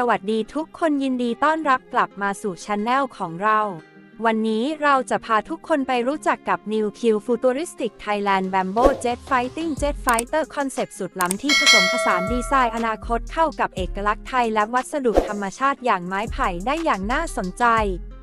สวัสดีทุกคนยินดีต้อนรับกลับมาสู่ช anel ของเรา วันนี้เราจะพาทุกคนไปรู้จักกับ New Q Futuristic Thailand Bamboo Jet Fighting Jet Fighter คอนเซปต์สุดล้ำที่ผสมผสานดีไซน์อนาคตเข้ากับเอกลักษณ์ไทยและวัสดุธรรมชาติอย่างไม้ไผ่ได้อย่างน่าสนใจ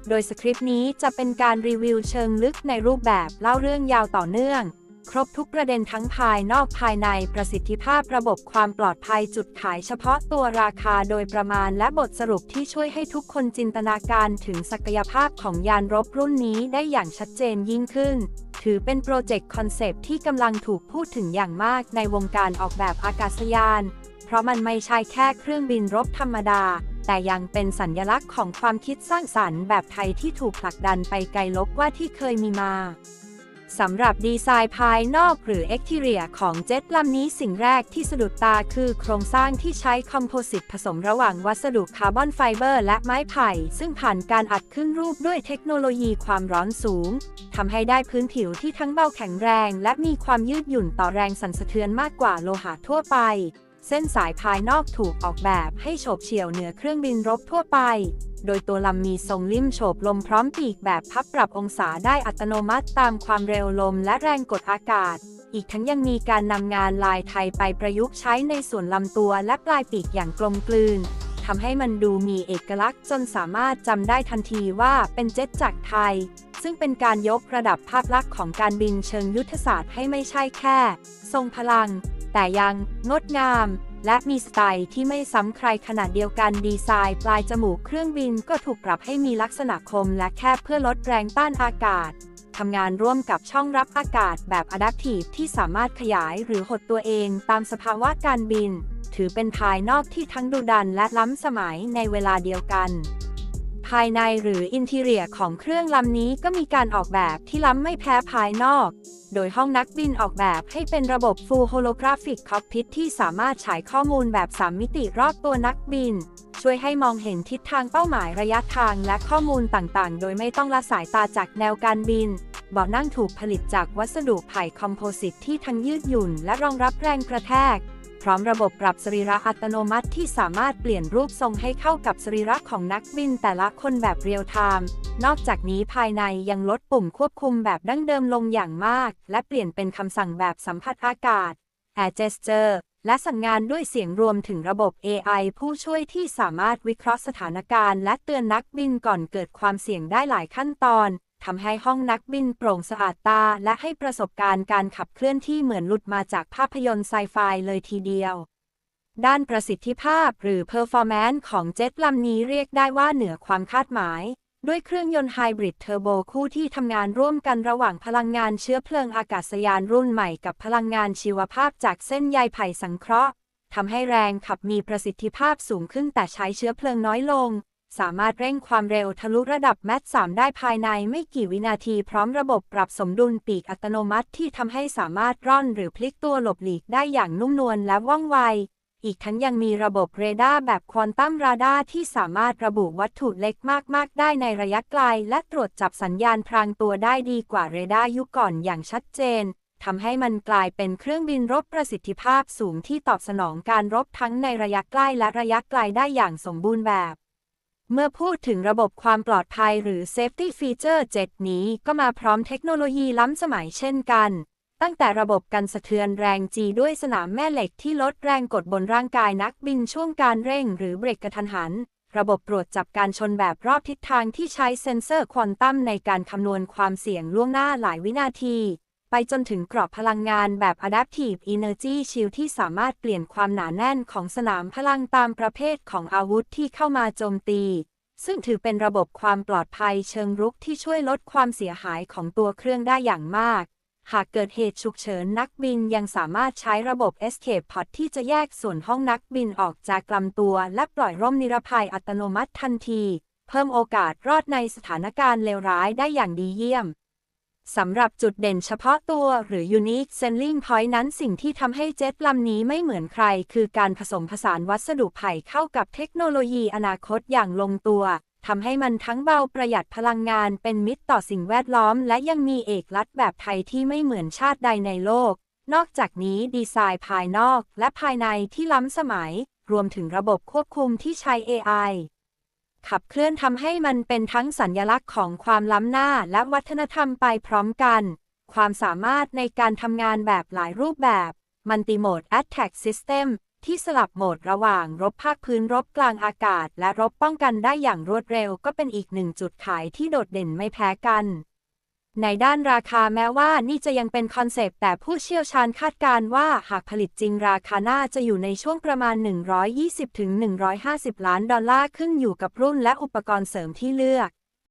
โดยสคริปต์นี้จะเป็นการรีวิวเชิงลึกในรูปแบบเล่าเรื่องยาวต่อเนื่อง ครบทุกประเด็นทั้งภายนอกภายในประสิทธิภาพระบบความปลอดภัยจุดขายเฉพาะตัวราคาโดยประมาณและบทสรุปที่ช่วยให้ทุกคนจินตนาการถึงศักยภาพของยานรบรุ่นนี้ได้อย่างชัดเจนยิ่งขึ้น ถือเป็นโปรเจกต์คอนเซปต์ที่กำลังถูกพูดถึงอย่างมากในวงการออกแบบอากาศยาน เพราะมันไม่ใช่แค่เครื่องบินรบธรรมดา แต่ยังเป็นสัญญลักษณ์ของความคิดสร้างสรรค์แบบไทยที่ถูกผลักดันไปไกลลบกว่าที่เคยมีมา สำหรับดีไซน์ภายนอกหรือ Exterior ของเจ็ตลำนี้สิ่งแรกที่สะดุดตาคือโครงสร้างที่ใช้คอมโพสิตผสมระหว่างวัสดุคาร์บอนไฟเบอร์และไม้ไผ่ ซึ่งผ่านการอัดขึ้นรูปด้วยเทคโนโลยีความร้อนสูงทำให้ได้พื้นผิวที่ทั้งเบาแข็งแรง และมีความยืดหยุ่นต่อแรงสั่นสะเทือนมากกว่าโลหะทั่วไป เส้นสายภายนอกถูกออกแบบให้โฉบเฉี่ยวเหนือเครื่องบินรบทั่วไป โดยตัวลำมีทรงลิ่มโฉบลมพร้อมปีกแบบพับปรับองศาได้อัตโนมัติตามความเร็วลมและแรงกดอากาศ อีกทั้งยังมีการนำงานลายไทยไปประยุกต์ใช้ในส่วนลำตัวและปลายปีกอย่างกลมกลืนทำให้มันดูมีเอกลักษณ์จนสามารถจำได้ทันทีว่าเป็นเจ็ตจากไทย ซึ่งเป็นการยกระดับภาพลักษณ์ของการบินเชิงยุทธศาสตร์ให้ไม่ใช่แค่ ทรงพลัง แต่ยังงดงาม และมีสไตล์ที่ไม่ซ้ำใครขนาดเดียวกันดีไซน์ปลายจมูกเครื่องบินก็ถูกปรับให้มีลักษณะคมและแคบเพื่อลดแรงต้านอากาศทำงานร่วมกับช่องรับอากาศแบบ Adaptive ที่สามารถขยายหรือหดตัวเองตามสภาวะการบิน ถือเป็นภายนอกที่ทั้งดุดันและล้ำสมัยในเวลาเดียวกัน ภายในหรืออินทีเรียของเครื่องลำนี้ก็มีการออกแบบที่ล้ำไม่แพ้ภายนอก โดยห้องนักบินออกแบบให้เป็นระบบ Full Holographic Cockpit ที่สามารถฉายข้อมูลแบบ 3 มิติรอบตัวนักบิน ช่วยให้มองเห็นทิศทางเป้าหมายระยะทางและข้อมูลต่างๆ โดยไม่ต้องละสายตาจากแนวการบินเบาะนั่งถูกผลิตจากวัสดุไผ่คอมโพสิตที่ทั้งยืดหยุ่นและรองรับแรงกระแทก พร้อมระบบปรับสรีระอัตโนมัติที่สามารถเปลี่ยนรูปทรงให้เข้ากับสรีระของนักบินแต่ละคนแบบเรียลไทม์นอกจากนี้ภายในยังลดปุ่มควบคุมแบบดั้งเดิมลงอย่างมาก และเปลี่ยนเป็นคำสั่งแบบสัมผัสอากาศ Air Gesture และสั่งงานด้วยเสียงรวมถึงระบบ AI ผู้ช่วยที่สามารถวิเคราะห์สถานการณ์ และเตือนนักบินก่อนเกิดความเสี่ยงได้หลายขั้นตอน ทำให้ห้องนักบินโปร่งสะอาดตา และให้ประสบการณ์การขับเคลื่อนที่เหมือนหลุดมาจากภาพยนตร์ไซไฟเลยทีเดียว ด้านประสิทธิภาพหรือ performance ของเจ็ตลำนี้เรียกได้ว่าเหนือความคาดหมาย ด้วยเครื่องยนต์ไฮบริดเทอร์โบคู่ที่ทำงานร่วมกันระหว่างพลังงานเชื้อเพลิงอากาศยานรุ่นใหม่กับพลังงานชีวภาพจากเส้นใยไผ่สังเคราะห์ทำให้แรงขับมีประสิทธิภาพสูงขึ้นแต่ใช้เชื้อเพลิงน้อยลง สามารถเร่งความเร็วทะลุระดับแมท3ได้ภายในไม่กี่วินาทีพร้อมระบบปรับสมดุลปีกอัตโนมัติที่ทำให้สามารถร่อนหรือพลิกตัวหลบหลีกได้อย่างนุ่มนวลและว่องไว อีกทั้งยังมีระบบเรดาร์แบบควอนตัมราดาร์ที่สามารถระบุวัตถุเล็กมากๆ ได้ในระยะไกล และตรวจจับสัญญาณพรางตัวได้ดีกว่าเรดาร์ยุคก่อนอย่างชัดเจนทำให้มันกลายเป็นเครื่องบินรบประสิทธิภาพสูงที่ตอบสนองการรบทั้งในระยะใกล้และระยะไกลได้อย่างสมบูรณ์แบบ เมื่อพูดถึงระบบความปลอดภัยหรือ Safety Feature 7 นี้ก็มาพร้อมเทคโนโลยีล้ำสมัยเช่นกัน ตั้งแต่ระบบกันสะเทือนแรงจีด้วยสนามแม่เหล็กที่ลดแรงกดบนร่างกายนักบินช่วงการเร่งหรือเบรกกระทันหัน ระบบตรวจจับการชนแบบรอบทิศทางที่ใช้เซ็นเซอร์ควอนตัมในการคำนวณความเสี่ยงล่วงหน้าหลายวินาที ไปจนถึงกรอบพลังงานแบบ Adaptive Energy Shield ที่สามารถเปลี่ยนความหนาแน่นของสนามพลังตามประเภทของอาวุธที่เข้ามาโจมตี ซึ่งถือเป็นระบบความปลอดภัยเชิงรุกที่ช่วยลดความเสียหายของตัวเครื่องได้อย่างมาก หากเกิดเหตุฉุกเฉินนักบินยังสามารถใช้ระบบ Escape Pod ที่จะแยกส่วนห้องนักบินออกจากลำตัว และปล่อยร่มนิรภัยอัตโนมัติทันที เพิ่มโอกาสรอดในสถานการณ์เลวร้ายได้อย่างดีเยี่ยม สำหรับจุดเด่นเฉพาะตัวหรือ Unique Selling Point นั้นสิ่งที่ทำให้เจ็ตลำนี้ไม่เหมือนใคร คือการผสมผสานวัสดุไผ่เข้ากับเทคโนโลยีอนาคตอย่างลงตัวทำให้มันทั้งเบาประหยัดพลังงานเป็นมิตรต่อสิ่งแวดล้อม และยังมีเอกลักษณ์แบบไทยที่ไม่เหมือนชาติใดในโลก นอกจากนี้ดีไซน์ภายนอกและภายในที่ล้ำสมัย รวมถึงระบบควบคุมที่ใช้ AI ขับเคลื่อนทำให้มันเป็นทั้งสัญลักษณ์ของความล้ำหน้าและวัฒนธรรมไปพร้อมกัน ความสามารถในการทำงานแบบหลายรูปแบบมันตีโหมด Attack System ที่สลับโหมดระหว่างรบภาคพื้นรบกลางอากาศ และรบป้องกันได้อย่างรวดเร็วก็เป็นอีกหนึ่งจุดขายที่โดดเด่นไม่แพ้กัน ในด้านราคาแม้ว่านี่จะยังเป็นคอนเซปต์แต่ผู้เชี่ยวชาญคาดการณ์ว่าหากผลิตจริงราคาน่าจะอยู่ในช่วงประมาณ 120-150 ล้านดอลลาร์ขึ้นอยู่กับรุ่นและอุปกรณ์เสริมที่เลือก